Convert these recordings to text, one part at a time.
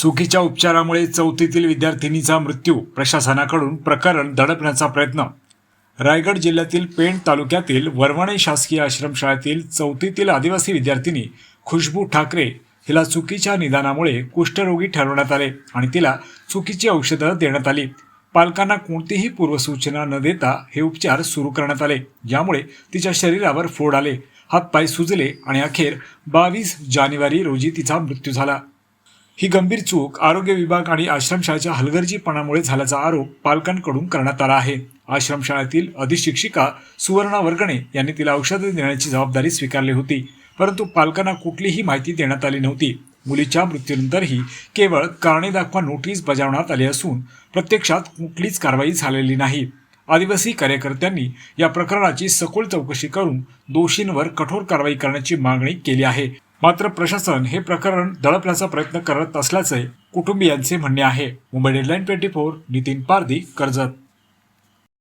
चुकीच्या उपचारामुळे चौथीतील विद्यार्थिनीचा मृत्यू प्रशासनाकडून प्रकरण दडपण्याचा प्रयत्न. रायगड जिल्ह्यातील पेण तालुक्यातील वरवणे शासकीय आश्रमशाळेतील चौथीतील आदिवासी विद्यार्थिनी खुशबू ठाकरे हिला चुकीच्या निदानामुळे कुष्ठरोगी ठरवण्यात आले आणि तिला चुकीची औषधं देण्यात आली. पालकांना कोणतीही पूर्वसूचना न देता हे उपचार सुरू करण्यात आले. यामुळे तिच्या शरीरावर फोड आले. हातपाय सुजले आणि अखेर बावीस जानेवारी रोजी तिचा मृत्यू झाला. ही गंभीर चूक आरोग्य विभाग आणि आश्रमशाळेच्या हलगर्जीपणामुळे झाल्याचा आरोप पालकांकडून करण्यात आला आहे. आश्रमशाळेतील अधिशिक्षिका सुवर्णा वर्गणे यांनी तिला औषधं देण्याची जबाबदारी स्वीकारली होती परंतु पालकांना कुठलीही माहिती देण्यात आली नव्हती. मुलीच्या मृत्यूनंतरही केवळ कारणे दाखवा नोटीस बजावण्यात आली असून प्रत्यक्षात कुठलीच कारवाई झालेली नाही. आदिवासी कार्यकर्त्यांनी या प्रकरणाची सखोल चौकशी करून दोषींवर कठोर कारवाई करण्याची मागणी केली आहे. मात्र प्रशासन हे प्रकरण दडपण्याचा प्रयत्न करत असल्याचे कुटुंबियांचे म्हणणे आहे. Mumbai deadline twenty four Nitin Pardi Karjat.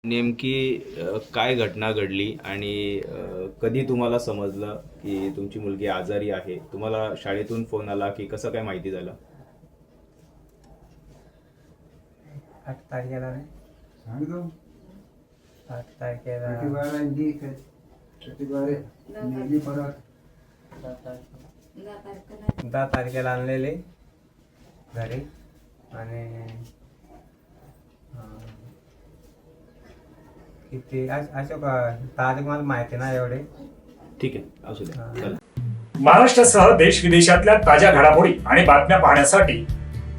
नेमकी अ, काय घटना घडली आणि अ, कधी तुम्हाला समजलं की तुमची मुलगी आजारी आहे? तुम्हाला शाळेतून फोन आला की कसं काय माहिती झालं? आठ तारखेला नाही. सांगतो. आठ तारखेला. नेली परत. दहा तारखेला आणलेले घरी. आणि किती अशोक तारीख मला माहिती नाही एवढे. ठीक आहे असू द्या हा. चला. महाराष्ट्रासह देश विदेशातल्या ताज्या घडामोडी आणि बातम्या पाहण्यासाठी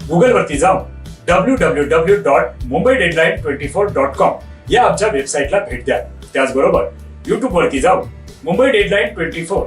गुगलवरती जाऊन W W W dot Mumbai deadline twenty four dot com या आमच्या वेबसाईटला भेट द्या. त्याचबरोबर युट्यूब वरती जाऊन मुंबई डेडलाईन ट्वेंटी फोर